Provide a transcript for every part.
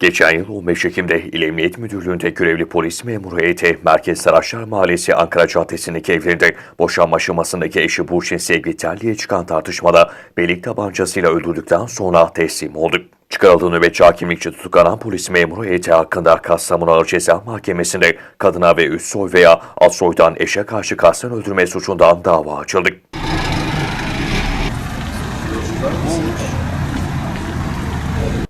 Geçen yıl 15 Ekim'de İl Emniyet Müdürlüğü'nde görevli polis memuru heyeti Merkez Saraçlar Mahallesi Ankara Caddesi'ndeki evlerinde boşanma aşamasındaki eşi Burçin Sevgi Telli'ye çıkan tartışmada belik tabancasıyla öldürdükten sonra teslim oldu. Çıkarıldığı nöbetçi hakimlikçi tutuklanan polis memuru heyeti hakkında Kastamonu Ağır Ceza Mahkemesi'nde kadına ve üst soy veya alt soydan eşe karşı kasten öldürme suçundan dava açıldı.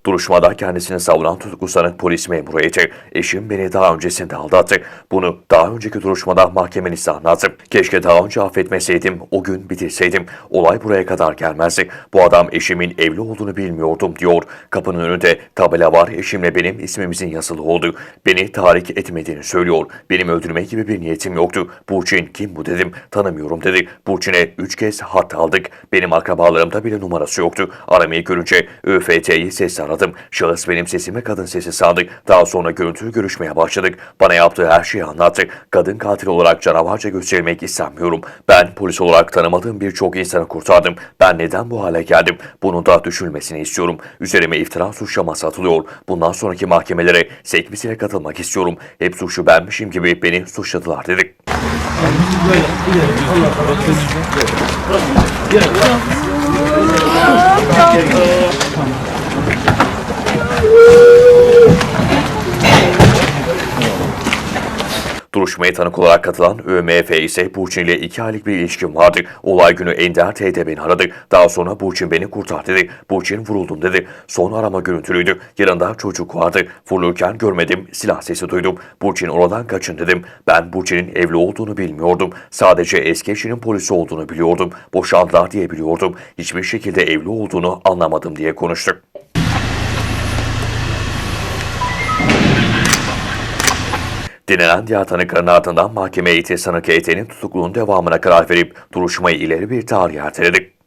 Duruşmada kendisini savunan tutuklu sanık polis memuru heyeti, eşim beni daha öncesinde aldattı. Bunu daha önceki duruşmada mahkemenin anlattım. Keşke daha önce affetmeseydim, o gün bitirseydim. Olay buraya kadar gelmezdi. Bu adam eşimin evli olduğunu bilmiyordum diyor. Kapının önünde tabela var, eşimle benim ismimizin yazılı oldu. Beni tahrik etmediğini söylüyor. Benim öldürme gibi bir niyetim yoktu. Burçin kim bu dedim, tanımıyorum dedi. Burçin'e üç kez hat aldık. Benim akrabalarımda bile numarası yoktu. Aramayı görünce ÖFT'yi ses aradım. Şahıs benim sesimi kadın sesi sandık. Daha sonra görüntülü görüşmeye başladık. Bana yaptığı her şeyi anlattı. Kadın katil olarak canavarca gösterilmek istemiyorum. Ben polis olarak tanımadığım birçok insanı kurtardım. Ben neden bu hale geldim? Bunun da düşülmesini istiyorum. Üzerime iftira suçlaması atılıyor. Bundan sonraki mahkemelere sekmisiyle katılmak istiyorum. Hep suçlu benmişim gibi beni suçladılar dedik. Duruşmaya tanık olarak katılan ÖMF ise Burçin ile iki aylık bir ilişkim vardı. Olay günü Ender teyze beni aradı. Daha sonra Burçin beni kurtar dedi. Burçin vuruldum dedi. Son arama görüntülüydü. Yanında çocuk vardı. Vurulurken görmedim. Silah sesi duydum. Burçin oradan kaçın dedim. Ben Burçin'in evli olduğunu bilmiyordum. Sadece eski eşinin polisi olduğunu biliyordum. Boşandılar diye biliyordum. Hiçbir şekilde evli olduğunu anlamadım diye konuştu. Dinlenen diğer tanıkların ardından mahkeme heyeti sanık heyetinin tutukluluğun devamına karar verip duruşmayı ileri bir tarih erteledik.